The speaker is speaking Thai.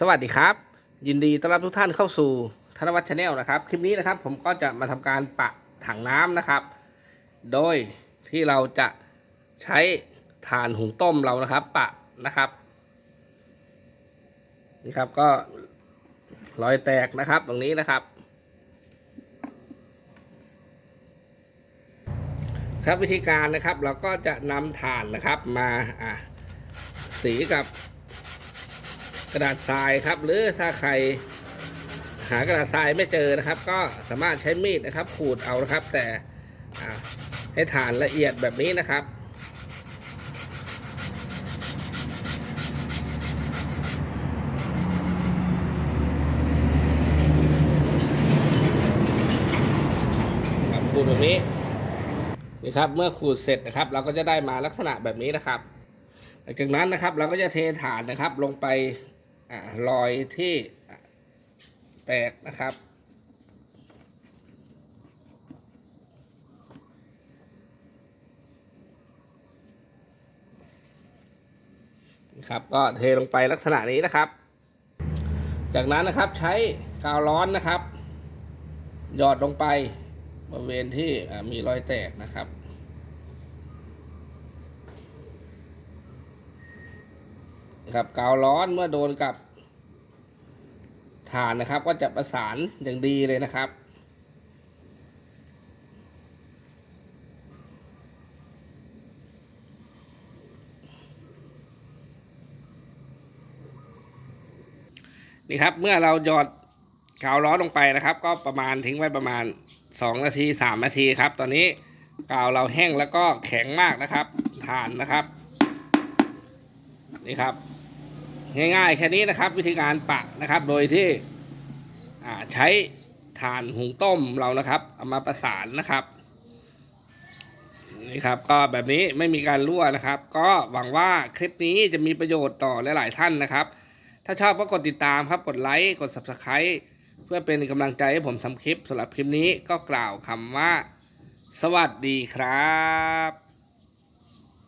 สวัสดีครับ ยินดีต้อนรับทุกท่านเข้าสู่ธนวัฒน์ชาแนลนะครับ คลิปนี้นะครับผมก็จะมาทำการปะถังน้ำนะครับ โดยที่เราจะใช้ถ่านหุงต้มเรานะครับ ปะนะครับนี่ครับก็รอยแตกนะครับตรงนี้นะครับ ครับวิธีการนะครับ เราก็จะนำถ่านนะครับมาอะสีกับ กระดาษทรายครับ หรือถ้าใครหากระดาษทรายไม่เจอนะครับ ก็สามารถใช้มีดนะครับ ขูดเอานะครับ แต่ให้ฐานละเอียดแบบนี้นะครับครับขูดแบบนี้นี่ครับเมื่อขูดเสร็จนะครับ เราก็จะได้มาลักษณะแบบนี้นะครับหลังจากนั้นนะครับ เราก็จะเทฐานนะครับลงไป อรอยที่แตกนะครับ ครับก็เทลงไปลักษณะนี้นะครับ จากนั้นนะครับใช้กาวร้อนนะครับ หยอดลงไปบริเวณที่มีรอยแตกนะครับ ครับกาวร้อนเมื่อโดนกับฐานนะครับ ก็จะประสานอย่างดีเลยนะครับ นี่ครับเมื่อเราหยอดกาวร้อนลงไปนะครับ ก็ประมาณทิ้งไว้ประมาณ 2 นาที 3 นาทีครับ ตอนนี้กาวเราแห้งแล้วก็แข็งมากนะครับฐานนะครับ นี่ครับ ง่ายๆ แค่นี้นะครับ วิธีการปะนะครับ โดยที่ใช้ถ่านหุงต้มเรานะครับ เอามาประสานนะครับนี่ครับ ก็แบบนี้ไม่มีการรั่วนะครับ ก็หวังว่าคลิปนี้จะมีประโยชน์ต่อหลาย ๆ ท่านนะครับ ถ้าชอบก็กดติดตามครับ กดไลค์ กด subscribe เพื่อเป็นกำลังใจให้ผมทำคลิปสำหรับคลิปนี้ก็กล่าวคำว่า สวัสดีครับ